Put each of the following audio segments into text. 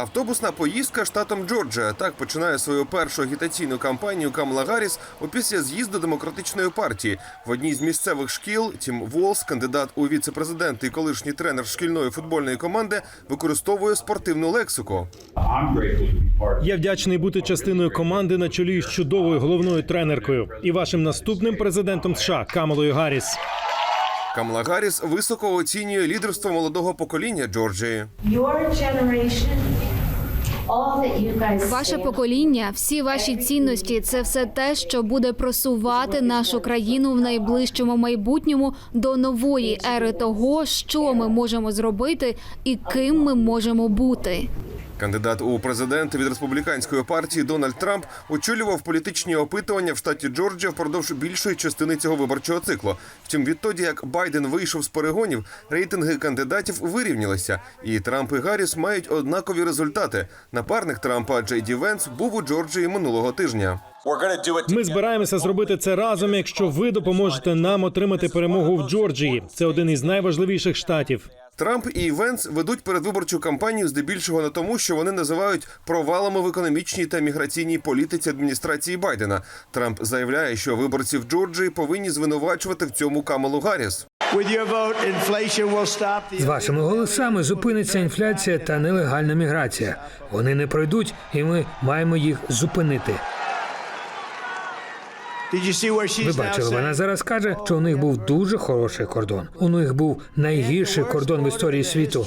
Автобусна поїздка штатом Джорджія так починає свою першу агітаційну кампанію Камала Гарріс опісля з'їзду демократичної партії. В одній з місцевих шкіл Тім Волс, кандидат у віце-президенти і колишній тренер шкільної футбольної команди, використовує спортивну лексику. Я вдячний бути частиною команди на чолі з чудовою головною тренеркою і вашим наступним президентом США Камалою Гарріс. Камала Гарріс високо оцінює лідерство молодого покоління Джорджії. Your generation, Ваше покоління, всі ваші цінності це все те, що буде просувати нашу країну в найближчому майбутньому до нової ери того, що ми можемо зробити і ким ми можемо бути. Кандидат у президенти від республіканської партії Дональд Трамп очолював політичні опитування в штаті Джорджія впродовж більшої частини цього виборчого циклу. Втім, відтоді як Байден вийшов з перегонів, рейтинги кандидатів вирівнялися, і Трамп і Гарріс мають однакові результати. Напарник Трампа Джей Ді Венс був у Джорджії минулого тижня. Ми збираємося зробити це разом, якщо ви допоможете нам отримати перемогу в Джорджії. Це один із найважливіших штатів. Трамп і Венс ведуть передвиборчу кампанію здебільшого на тому, що вони називають провалами в економічній та міграційній політиці адміністрації Байдена. Трамп заявляє, що виборці в Джорджії повинні звинувачувати в цьому Камалу Гарріс. З вашими голосами зупиниться інфляція та нелегальна міграція. Вони не пройдуть, і ми маємо їх зупинити. Ви бачили, вона зараз каже, що у них був дуже хороший кордон. У них був найгірший кордон в історії світу.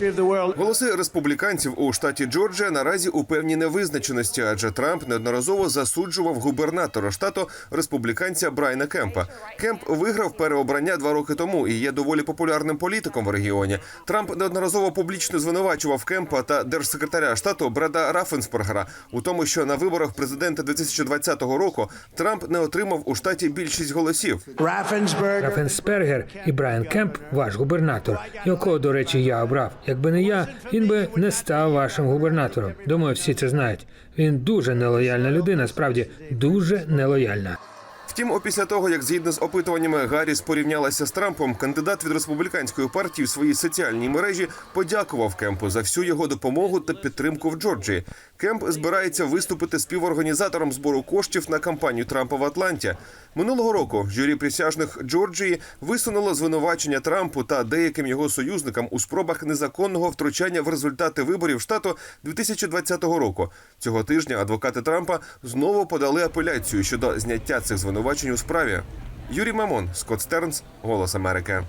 Голоси республіканців у штаті Джорджія наразі у певній невизначеності, адже Трамп неодноразово засуджував губернатора штату республіканця Брайана Кемпа. Кемп виграв переобрання два роки тому і є доволі популярним політиком в регіоні. Трамп неодноразово публічно звинувачував Кемпа та держсекретаря штату Бреда Рафенспергера у тому, що на виборах президента 2020 року Трамп не отримав у штаті більшість голосів. Рафенсбергер і Брайан Кемп, ваш губернатор, якого, до речі, я обрав. Якби не я, він би не став вашим губернатором. Думаю, всі це знають. Він дуже нелояльна людина, справді дуже нелояльна. Втім, опісля того, як згідно з опитуваннями Гарріс порівнялася з Трампом, кандидат від республіканської партії в своїй соціальній мережі подякував Кемпу за всю його допомогу та підтримку в Джорджії. Кемп збирається виступити співорганізатором збору коштів на кампанію Трампа в Атланті. Минулого року журі присяжних Джорджії висунуло звинувачення Трампу та деяким його союзникам у спробах незаконного втручання в результати виборів штату 2020 року. Цього тижня адвокати Трампа знову подали апеляцію щодо зняття цих звинувачень у справі. Юрій Мамон, Скотт Стернс, Голос Америки.